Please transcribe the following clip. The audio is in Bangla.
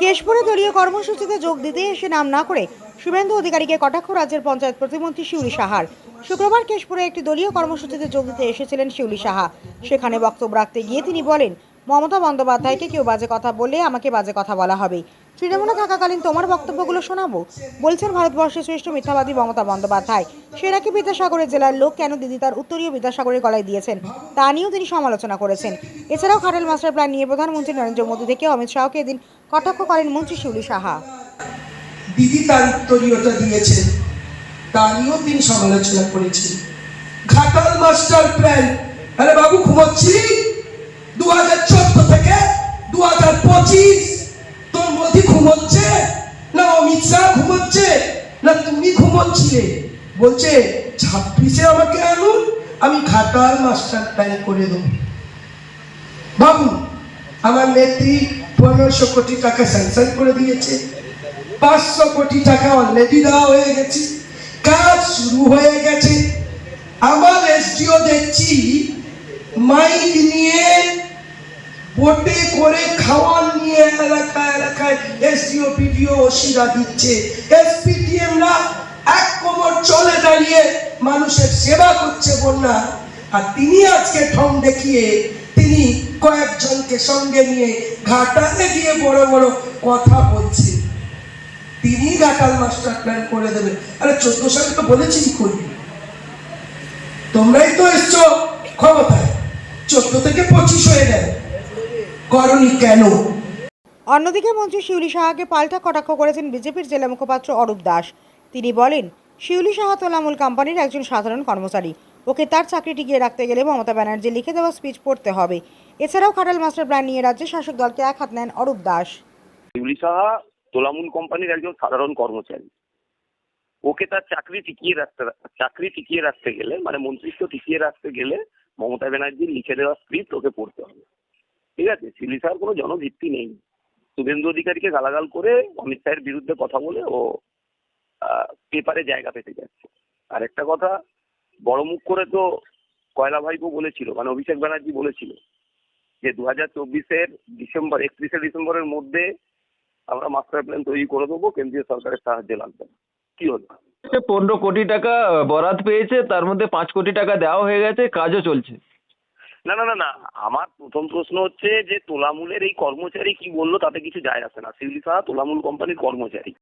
কেশপুরে দলীয় কর্মসূচিতে যোগ দিতে এসে নাম না করে শুভেন্দু অধিকারীকে কটাক্ষ রাজ্যের পঞ্চায়েত প্রতিমন্ত্রী শিউলি সাহার। শুক্রবার কেশপুরে একটি দলীয় কর্মসূচিতে যোগ দিতে এসেছিলেন শিউলি সাহা। সেখানে বক্তব্য রাখতে গিয়ে তিনি বলেন মমতা বন্দ্যোপাধ্যায়কে কেউ বাজে কথা বলে আমাকে বাজে কথা বলা হবে। তৃণমূলে থাকাকালীন তোমার বক্তব্যগুলো শোনাবো। বলছেন ভারতবর্ষের শ্রেষ্ঠ মিথ্যাবাদী মমতা বন্দ্যোপাধ্যায়। সে নাকি বিদ্যাসাগরের জেলার লোক কেন দিদি তার উত্তরীয় বিদ্যাসাগরের গলায় দিয়েছেন? তা নিয়েও তিনি সমালোচনা করেছেন। এছাড়াও খাটাল মাস্টার প্ল্যান নিয়ে প্রধানমন্ত্রী নরেন্দ্র মোদী থেকে অমিত শাহকে এদিন কটাক্ষ করেন মন্ত্রী শিউলি সাহা। দিদি তার উত্তরীয়তা দিয়েছেন। তা নিয়েও তিনি সমালোচনা করেছেন। Ghatal master plan. আরে বাবু ঘুমোচ্ছিলি? দু হাজার হাজার তোর ঘুমোচ্ছে না অমিত শাহ ঘুমোচ্ছে? না তুমি ঘুমোচ্ছিলে? বলছে, ছাব্বিশে আমাকে আনুন, আমি ঘাটাল মাস্টার প্ল্যান করে দেবো। বাবু, আমার নেত্রী পনেরোশো কোটি টাকা স্যাংশন করে দিয়েছে। পাঁচশো কোটি টাকা অলরেডি দেওয়া হয়ে গেছে। কাজ শুরু হয়ে গেছে। আমার এসডিও দেখছি, মাইক নিয়ে বোটে করে খাওয়ার নিয়ে এলাকায় এলাকায় এসডিও পিডিও ওসিরা দিচ্ছে। এক কোমর চলে দাঁড়িয়ে মানুষের সেবা করছে বন্যা। আর তিনি আজকে ঠং দেখিয়ে তিনি কয়েকজনকে সঙ্গে নিয়ে ঘাটালে গিয়ে বড় বড় কথা বলছেন। তিনি ঘাটাল মাস্টার প্ল্যান করে দেবে আরে চোদ্দ সালে তো বলেছি করবি তোমরাই তো এসছো ক্ষমতায়। চোদ্দ থেকে পঁচিশ হয়ে গেল। করনি কেন? অন্যদিকে মন্ত্রী শিউলি সাহাকে পাল্টা কটাক্ষ করেছেন বিজেপির জেলা মুখপাত্র অরূপ দাস। তিনি বলেন, শিউলি সাহা তোলামূল কোম্পানির একজন সাধারণ কর্মচারী। ওকে তার চাকরি টিকিয়ে রাখতে গেলে মমতা ব্যানার্জি লিখে দেওয়া স্পিচ পড়তে হবে। এছাড়াও খাটাল মাস্টার প্ল্যান নিয়ে রাজ্যের শাসক দলকে এক হাত নেন অরূপ দাস। শিউলি সাহা তোলামুল কোম্পানির একজন সাধারণ কর্মচারী। ওকে তার চাকরি টিকিয়ে রাখতে, চাকরি টিকিয়ে রাখতে গেলে মানে মন্ত্রিত্ব টিকিয়ে রাখতে গেলে মমতা ব্যানার্জির লিখে দেওয়া স্ক্রিপ্ট ওকে পড়তে হবে। ঠিক আছে? শিউলি সাহার কোনো জনভিত্তি নেই। শুভেন্দু অধিকারীকে গালাগাল করে অমিত শাহের বিরুদ্ধে কথা বলে ও পেপারে জায়গা পেতে যাচ্ছে। আর একটা কথা, বড় মুখ করে তো কয়লা ভাইপো বলেছিল মানে অভিষেক ব্যানার্জি বলেছিল যে দু হাজার চব্বিশের ডিসেম্বর, একত্রিশে ডিসেম্বরের মধ্যে আমরা মাস্টার প্ল্যান তৈরি করে দেবো, কেন্দ্রীয় সরকারের সাহায্য লাগবে। কি হলো? পনেরো কোটি টাকা বরাদ পেয়েছে, তার মধ্যে পাঁচ কোটি টাকা দেওয়া হয়ে গেছে, কাজও চলছে। না না না না। আমার প্রথম প্রশ্ন হচ্ছে যে তোলামূলের এই কর্মচারী কি বলল? তাতে কিছু যায় আসে না। শিউলি সাহা তোলামূল কোম্পানির কর্মচারী।